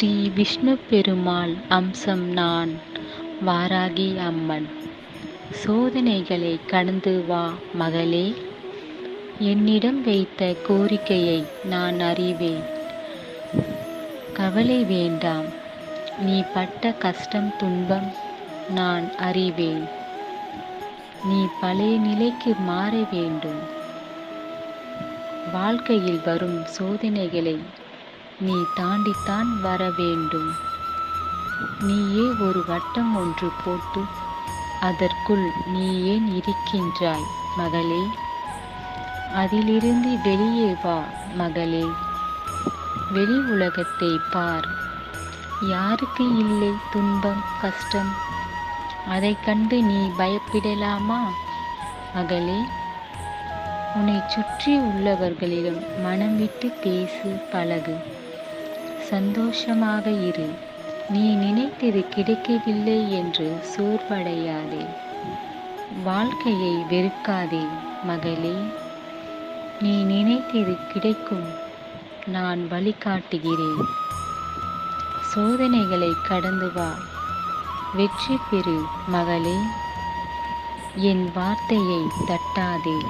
ஸ்ரீ விஷ்ணு பெருமாள் அம்சம் நான் வாராகி அம்மன். சோதனைகளை கடந்து வா மகளே. என்னிடம் வைத்த கோரிக்கையை நான் அறிவேன். கவலை வேண்டாம். நீ பட்ட கஷ்டம் துன்பம் நான் அறிவேன். நீ பழைய நிலைக்கு மாற வேண்டும். வாழ்க்கையில் வரும் சோதனைகளை நீ தாண்டித்தான் வர வேண்டும். நீயே ஒரு வட்டம் ஒன்று போட்டு அதற்குள் நீ ஏன் இருக்கின்றாய் மகளே. அதிலிருந்து வெளியே வா மகளே. வெளி உலகத்தை பார். யாருக்கு இல்லை துன்பம் கஷ்டம்? அதை கண்டு நீ பயப்படலாமா மகளே? உன்னை சுற்றி உள்ளவர்களிடம் மனம் விட்டு பேசு பழகு. சந்தோஷமாக இரு. நீ நினைத்தது கிடைக்கவில்லை என்று சோர்வடையாதே. வாழ்க்கையை வெறுக்காதே மகளே. நீ நினைத்தது கிடைக்கும். நான் வழிகாட்டுகிறேன். சோதனைகளை கடந்து வா. வெற்றி பெறு மகளே. என் வார்த்தையை தட்டாதே.